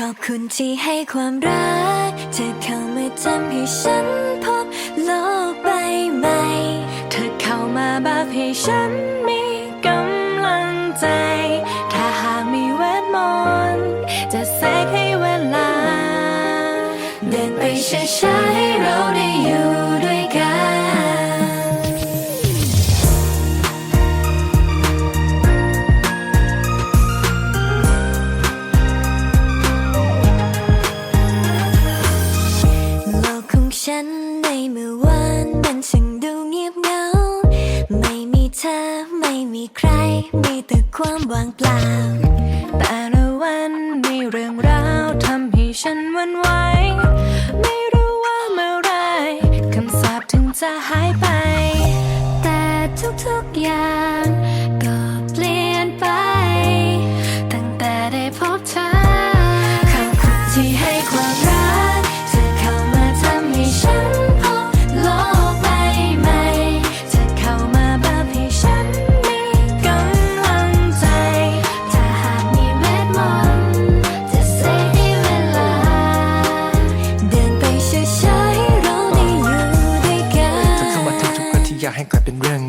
ขอบคุณที่ให้ความรัก เธอเข้ามาทำให้ฉันพบโลกใบใหม่ เธอเข้ามาแบบให้ฉันมีกำลังใจ ถ้าหากมีเวทมนต์จะเสกให้เวลา เดินไปช้าๆให้เราได้อยู่ด้วย ฉันในเมื่อวานมันช่างดูเงียบเหงา ไม่มีเธอไม่มีใคร มีแต่ความว่างเปล่า แต่ละวันมีเรื่องราวทำให้ฉันวันไหวไม่รู้ว่าเมื่อไรคำสาปถึงจะหายไป อยากให้กลายเป็นเรื่อง